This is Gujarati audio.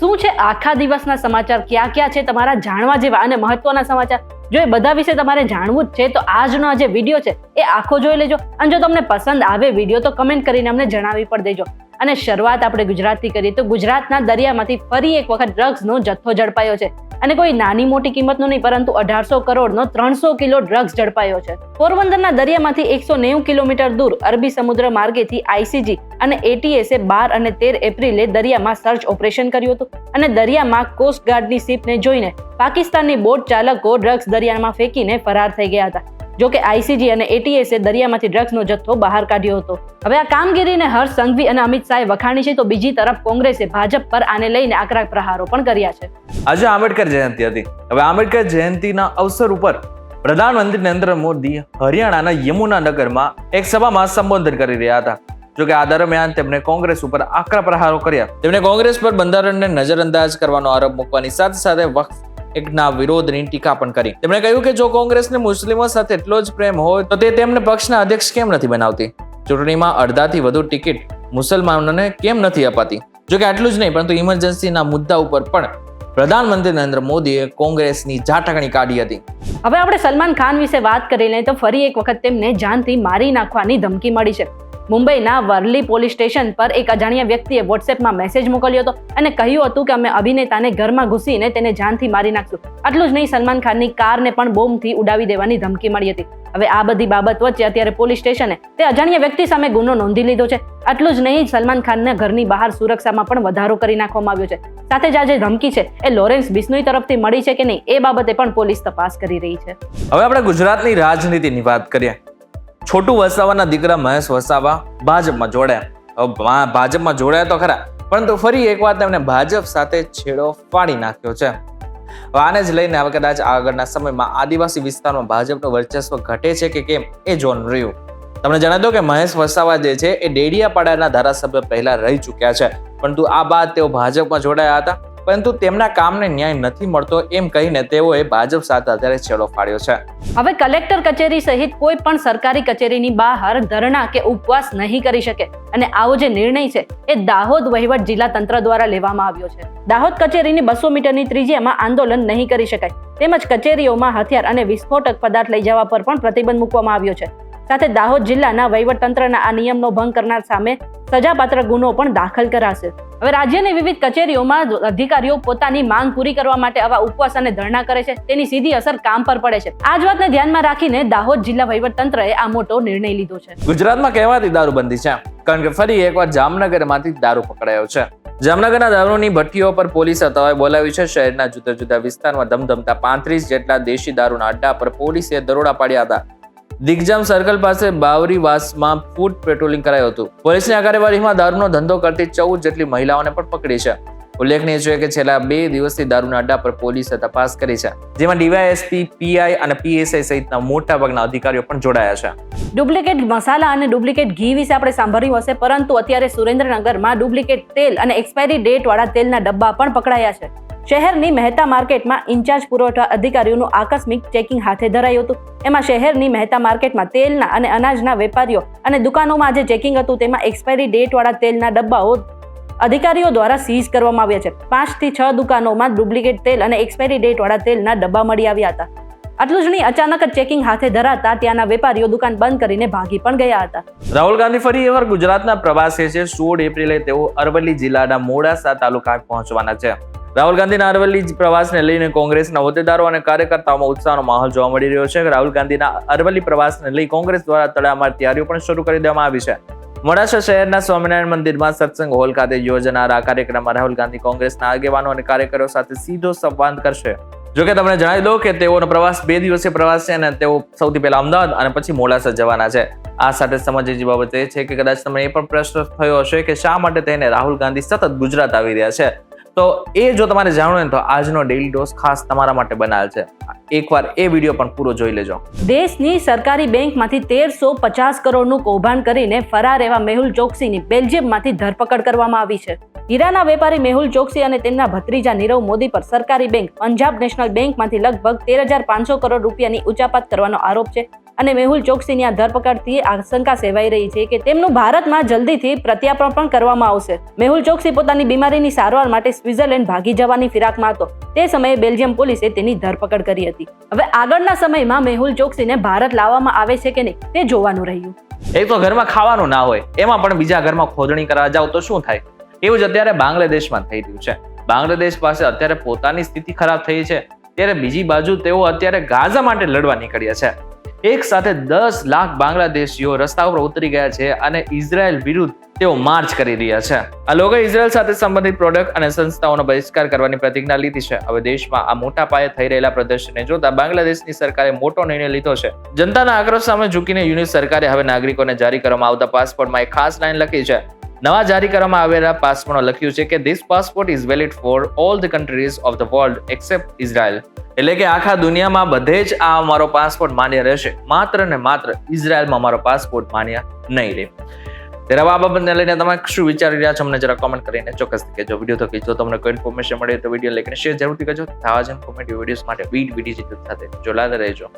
શું છે આખા દિવસના સમાચાર? ક્યાં ક્યાં છે તમારા જાણવા જેવા અને મહત્વના સમાચાર? જો એ બધા વિશે તમારે જાણવું જ છે, તો આજનો આ જે વીડિયો છે, એ આખો જોઈ લેજો. અને જો તમને પસંદ આવે વીડિયો તો કમેન્ટ કરીને અમને જણાવી પણ દેજો. અને શરૂઆત આપણે ગુજરાતથી કરીએ તો ગુજરાતના દરિયામાંથી ફરી એક વખત ડ્રગ્સનો જથ્થો ઝડપાયો છે. અને કોઈ નાની મોટી કિંમતનો નહીં, પરંતુ અઢારસો કરોડનો ત્રણસો કિલો ડ્રગ્સ ઝડપાયો છે. પોરબંદરના દરિયામાંથી એકસો નેવું કિલોમીટર દૂર અરબી સમુદ્ર માર્ગેથી આઈસીજી અને એટીએસે બાર અને તેર એપ્રિલે દરિયામાં સર્ચ ઓપરેશન કર્યું હતું. અને દરિયામાં કોસ્ટગાર્ડની શિપને જોઈને પાકિસ્તાનની બોટ ચાલકો ડ્રગ્સ દરિયામાં ફેંકીને ફરાર થઈ ગયા હતા. જો કે આઈસીજી અને એટીએસે દરિયામાંથી ડ્રગ્સનો જથ્થો બહાર કાઢ્યો હતો. હવે આ કામગીરીને હર્ષ સંઘવી અને અમિત શાહે વખાણી છે તો બીજી તરફ કોંગ્રેસે ભાજપ પર આને લઈને આકરા પ્રહારો પણ કર્યા છે. આજે આંબેડકર જયંતિ હતી. હવે આંબેડકર જયંતિના અવસર ઉપર પ્રધાનમંત્રી નરેન્દ્ર મોદી હરિયાણાના યમુનાનગરમાં એક સભામાં સંબોધન કરી રહ્યા હતા. જોકે આ દરમિયાન તેમણે કોંગ્રેસ ઉપર આકરા પ્રહારો કર્યા. તેમણે કોંગ્રેસ પર બંધારણને નજરઅંદાજ કરવાનો આરોપ મૂકવાની સાથે સાથે વક્ફ એકના વિરોધની ટીકા પણ કરી. તેમણે કહ્યું કે જો કોંગ્રેસને મુસ્લિમો સાથે એટલો જ પ્રેમ હોય, તો તે તેમને પક્ષના અધ્યક્ષ કેમ નથી બનાવતી? ચૂંટણીમાં અડધાથી વધુ ટિકિટ મુસલમાનોને કેમ નથી અપાતી? જો કે આટલું જ નહીં, પરંતુ ઇમરજન્સીના મુદ્દા ઉપર પણ પ્રધાનમંત્રી નરેન્દ્ર મોદીએ કોંગ્રેસની ઝાટકણી કાઢી હતી. હવે આપણે સલમાન ખાન વિશે વાત કરી લઈએ તો ફરી એક વખત તેમને જાનથી મારી નાખવાની ધમકી મળી છે. મુંબઈના વર્લી પોલીસ સ્ટેશન પર એક અજાણ્યા વ્યક્તિએ વોટ્સએપમાં મેસેજ મોકલ્યો હતો અને કહ્યું હતું કે અમે અભિનેતાને ઘરમાં ઘૂસીને તેને જાનથી મારી નાખશું. આટલું જ નહીં, સલમાન ખાનની કારને પણ બોમ્બથી ઉડાવી દેવાની ધમકી મળી હતી. હવે આ બધી બાબત વચ્ચે અત્યારે પોલીસ સ્ટેશને તે અજાણ્યા વ્યક્તિ સામે ગુનો નોંધી લીધો છે. આટલું જ નહીં, સલમાન ખાનના ઘરની બહાર સુરક્ષામાં પણ વધારો કરી નાખવામાં આવ્યો છે. સાથે જ આ જે ધમકી છે, એ લોરેન્સ બિશ્નોઈ તરફથી મળી છે કે નહીં, એ બાબતે પણ પોલીસ તપાસ કરી રહી છે. હવે આપણે ગુજરાતની રાજનીતિની વાત કરીએ. છોટું વસાવાના દીકરા મહેશ વસાવા ભાજપમાં જોડાયા. ભાજપમાં જોડાયા તો ખરા, પરંતુ ફરી એકવાર તેમણે ભાજપ સાથે છેડો ફાડી નાખ્યો છે. આને જ લઈને હવે કદાચ આગળના સમયમાં આદિવાસી વિસ્તારમાં ભાજપનું વર્ચસ્વ ઘટે છે કે કેમ, એ જોન રહ્યું. તમને જણાવી દો કે મહેશ વસાવા જે છે, એ ડેડિયાપાડાના ધારાસભ્ય પહેલા રહી ચૂક્યા છે. પરંતુ આ બાદ તેઓ ભાજપમાં જોડાયા હતા. પરંતુ તેમના કામને ન્યાય નથી મળતો એમ કહીને તેઓએ ભાજપ સાથે અત્યારે છેડો ફાડ્યો છે. હવે કલેક્ટર કચેરી સહિત કોઈ પણ સરકારી કચેરીની બહાર ધરણા કે ઉપવાસ નહીં કરી શકે અને આવો જે નિર્ણય છે એ દાહોદ વહીવટ જિલ્લા તંત્ર દ્વારા લેવામાં આવ્યો છે. દાહોદ કચેરીની બસો મીટરની ત્રિજ્યામાં આંદોલન નહીં કરી શકાય. તેમજ કચેરીઓમાં હથિયાર અને વિસ્ફોટક પદાર્થ લઈ જવા પર પણ પ્રતિબંધ મૂકવામાં આવ્યો છે. સાથે દાહોદ જિલ્લાના વહીવટ તંત્રના આ નિયમનો ભંગ કરનાર સામે સજાપાત્ર ગુનો પણ દાખલ કરાશે. હવે રાજ્યની વિવિધ કચેરીઓમાં અધિકારીઓ પોતાની માંગ પૂરી કરવા માટે આવા ઉપવાસ અને ધરણા કરે છે. તેની સીધી અસર કામ પર પડે છે. આ જ વાતને ધ્યાનમાં રાખીને દાહોદ જિલ્લા વહીવટ તંત્રએ આ મોટો નિર્ણય લીધો છે. ગુજરાતમાં કહેવાતી દારૂબંધી છે. કારણ કે ફરી એકવાર જામનગરમાંથી દારૂ પકડાયો છે. જામનગરના દારૂની ભઠ્ઠીઓ પર પોલીસે તવાઈ બોલાવી છે. શહેરના જુદા જુદા વિસ્તારમાં ધમધમતા પાંત્રીસ જેટલા દેશી દારૂના અડ્ડા પર પોલીસે દરોડા પાડ્યા હતા. દિગ્જામ સર્કલ પાસે બાવરીવાસમાં ફૂડ પેટ્રોલિંગ કરાયું હતું. પોલીસની આ દારૂનો ધંધો કરતી ચૌદ જેટલી મહિલાઓને પણ પકડી છે. ઉલ્લેખનીય છે કે છેલ્લા બે દિવસથી દારૂના અડ્ડા પર પોલીસે તપાસ કરી છે. જેમાં ડીવાયએસપી, પીઆઈ અને પીએસઆઈ સહિતના મોટા ભાગના અધિકારીઓ પણ જોડાયા છે. ડુપ્લિકેટ મસાલા અને ડુપ્લિકેટ ઘી વિશે આપણે સાંભળ્યું હશે, પરંતુ અત્યારે સુરેન્દ્રનગરમાં ડુપ્લિકેટ તેલ અને એક્સપાયરી ડેટ વાળા તેલના ડબ્બા પણ પકડાયા છે. શહેરની મહેતા માર્કેટમાં ઇન્ચાર્જ પુરવઠા અધિકારીઓનું આકસ્મિક ચેકિંગ હાથે ધરાયું હતું. એમાં શહેરની મહેતા માર્કેટમાં તેલના અને અનાજના વેપારીઓ અને દુકાનોમાં જે ચેકિંગ હતું તેમાં એક્સપાયરી ડેટવાળા તેલના ડબ્બાઓ અધિકારીઓ દ્વારા સીઝ કરવામાં આવ્યા છે. પાંચથી છ દુકાનોમાં ડુપ્લિકેટ તેલ અને એક્સપાયરી ડેટવાળા તેલના ડબ્બા મળી આવ્યા હતા. આટલું જ નહીં, અચાનક જ ચેકિંગ હાથે ધરાતા ત્યાંના વેપારીઓ દુકાન બંધ કરીને ભાગી પણ ગયા હતા. રાહુલ ગાંધી ફરી એકવાર ગુજરાતના પ્રવાસે છે. સોળ એપ્રિલે તેઓ અરવલ્લી જિલ્લાના મોડાસા તાલુકા પહોંચવાના છે. રાહુલ ગાંધીના અરવલ્લી પ્રવાસને લઈને કોંગ્રેસના હોદ્દેદારો અને કાર્યકર્તાઓમાં ઉત્સાહનો માહોલ જોવા મળી રહ્યો છે. રાહુલ ગાંધીના અરવલ્લી પ્રવાસને લઈ કોંગ્રેસ દ્વારા તડામાર તૈયારીઓ પણ શરૂ કરી દેવામાં આવી છે. મોડાસા શહેરના સ્વામિનારાયણ મંદિરમાં સત્સંગ હોલ ખાતે યોજાનાર આ કાર્યક્રમમાં રાહુલ ગાંધી કોંગ્રેસના આગેવાનો અને કાર્યકરો સાથે સીધો સંવાદ કરશે. જોકે તમને જણાવી દો કે તેઓનો પ્રવાસ બે દિવસીય પ્રવાસ છે અને તેઓ સૌથી પહેલા અમદાવાદ અને પછી મોડાસા જવાના છે. આ સાથે સમજવાની જે બાબત એ છે કે કદાચ તમને એ પણ પ્રશ્ન થયો હશે કે શા માટે તેને રાહુલ ગાંધી સતત ગુજરાત આવી રહ્યા છે. તો એ જો તમારે જાણવું હોય તો આજનો ડેઇલી ડોઝ ખાસ તમારા માટે બનાવેલ છે. એકવાર એ વીડિયો પણ પૂરો જોઈ લેજો. દેશની સરકારી બેંકમાંથી તેરસો પચાસ કરોડનું કૌભાંડ કરીને ફરાર એવા મેહુલ ચોકસીની બેલ્જિયમમાંથી ધરપકડ કરવામાં આવી છે. હીરાના વેપારી મેહુલ ચોકસી અને તેમના ભત્રીજા નીરવ મોદી પર સરકારી બેંક, પંજાબ નેશનલ બેંકમાંથી લગભગ તેર હજાર પાંચસો કરોડ રૂપિયાની ઉચાપાત કરવાનો આરોપ છે. અને મેહુલ ચોકસીની આ ધરપકડથી આશંકા સેવાઈ રહી છે કે તેમનું ભારતમાં જલ્દીથી પ્રત્યાર્પણ પણ કરવામાં આવશે. મેહુલ ચોકસી પોતાની બીમારીની સારવાર માટે સ્વિટ્ઝરલેન્ડ ભાગી જવાની ફિરાકમાં હતો. તે સમયે બેલ્જિયમ પોલીસે તેની ધરપકડ કરી હતી. હવે આગળના સમયમાં મેહુલ ચોકસીને ભારત લાવવામાં આવે છે કે નહીં તે જોવાનું રહ્યું. એક તો ઘરમાં ખાવાનું ના હોય, એમાં પણ બીજા ઘરમાં ખોદણી કરવા જાવ તો શું થાય? એવું જ અત્યારે બાંગ્લાદેશમાં થઈ રહ્યું છે. બાંગ્લાદેશ પાસે અત્યારે પોતાની સ્થિતિ ખરાબ થઈ છે. ત્યારે બીજી બાજુ તેઓ અત્યારે ગાઝા માટે લડવા નીકળ્યા છે. એક સાથે દસ લાખ બાંગ્લાદેશીઓ રસ્તા ઉપર ઉતરી ગયા છે અને ઇઝરાયલ વિરુદ્ધ તેઓ માર્ચ કરી રહ્યા છે. આ લોકોએ ઇઝરાયલ સાથે સંબંધિત પ્રોડક્ટ અને સંસ્થાઓનો બહિષ્કાર કરવાની પ્રતિજ્ઞા લીધી છે. હવે દેશમાં આ મોટા પાયે થઈ રહેલા પ્રદર્શનને જોતા બાંગ્લાદેશની સરકારે મોટો નિર્ણય લીધો છે. જનતાના આક્રોશ સામે ઝૂકીને યુનિટ સરકારે હવે નાગરિકોને જારી કરવામાં આવતા પાસપોર્ટમાં એક ખાસ લાઇન લખી છે. નવા જારી કરવામાં આવેલા પાસપોર્ટમાં લખ્યું છે કે this passport is valid for all the countries of the world except Israel એટલે કે આખા દુનિયામાં બધે જ આ અમારો પાસપોર્ટ માન્ય રહેશે. માત્ર ને માત્ર ઇઝરાયલમાં અમારો પાસપોર્ટ માન્ય નહીં રહે. ત્યારે બાબતને લઈને તમે શું વિચારી રહ્યા છો અમને જરા કોમેન્ટ કરીને ચોક્કસ કહેજો. વીડિયો થકી જો તમને કોઈ ઇન્ફોર્મેશન મળે તો વીડિયો લઈને શેર જરૂરથી કરજો. આવા જ ઇન્ફોર્મેટિવ વિડીયોઝ માટે વીડ વીડિયો સાથે જોડાતા રહેજો.